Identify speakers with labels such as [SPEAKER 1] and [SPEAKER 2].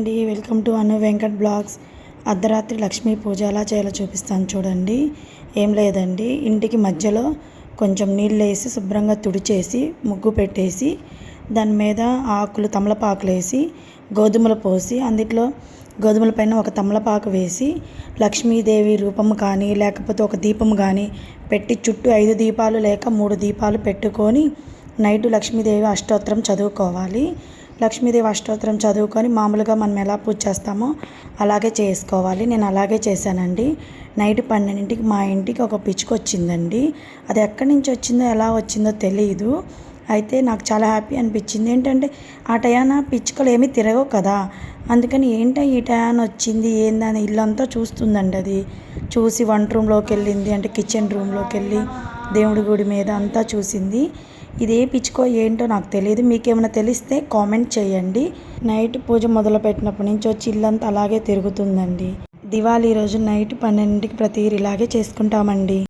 [SPEAKER 1] అండి. Welcome to Anu Venkat blogs. అర్ధరాత్రి లక్ష్మీ పూజ ఎలా చేయాలో చూపిస్తాను చూడండి. ఏం లేదండి. ఇంటికి మధ్యలో కొంచెం నీళ్ళు వేసి శుభ్రంగా తుడిచేసి ముగ్గు పెట్టేసి దాని మీద ఆకులు తమలపాకులు వేసి గోధుమలు పోసి అందులో గోధుమల పైన ఒక తమలపాకు వేసి లక్ష్మీదేవి రూపము కానీ లేకపోతే ఒక దీపం కానీ పెట్టి చుట్టూ ఐదు దీపాలు లేక మూడు దీపాలు పెట్టుకొని నైట్ లక్ష్మీదేవి అష్టోత్తరం చదువుకోవాలి. లక్ష్మీదేవి అష్టోత్తరం చదువుకొని మామూలుగా మనం ఎలా పూజ చేస్తామో అలాగే చేసుకోవాలి. నేను అలాగే చేశానండి. నైట్ పన్నెండింటికి మా ఇంటికి ఒక పిచ్చుక వచ్చిందండి. అది ఎక్కడి నుంచి వచ్చిందో ఎలా వచ్చిందో తెలియదు అయితే నాకు చాలా హ్యాపీ అనిపించింది. ఏంటంటే ఆ టయాన పిచ్చుకలు ఏమీ తిరగవు కదా. అందుకని ఏంటో ఈ ట్యాన్ వచ్చింది ఏందని ఇల్లంతా చూస్తుందండి అది. చూసి వంట రూమ్లోకి వెళ్ళింది అంటే కిచెన్ రూమ్లోకి వెళ్ళి దేవుడి గుడి మీద అంతా చూసింది. ఇది ఏ పిచ్చుకో ఏంటో నాకు తెలియదు మీకేమైనా తెలిస్తే కామెంట్ చేయండి. నైట్ పూజ మొదలుపెట్టినప్పటి నుంచి వచ్చి ఇల్లంతా అలాగే తిరుగుతుందండి. దివాళీ రోజు నైట్ పన్నెండింటికి ప్రతి ఇలాగే చేసుకుంటామండి.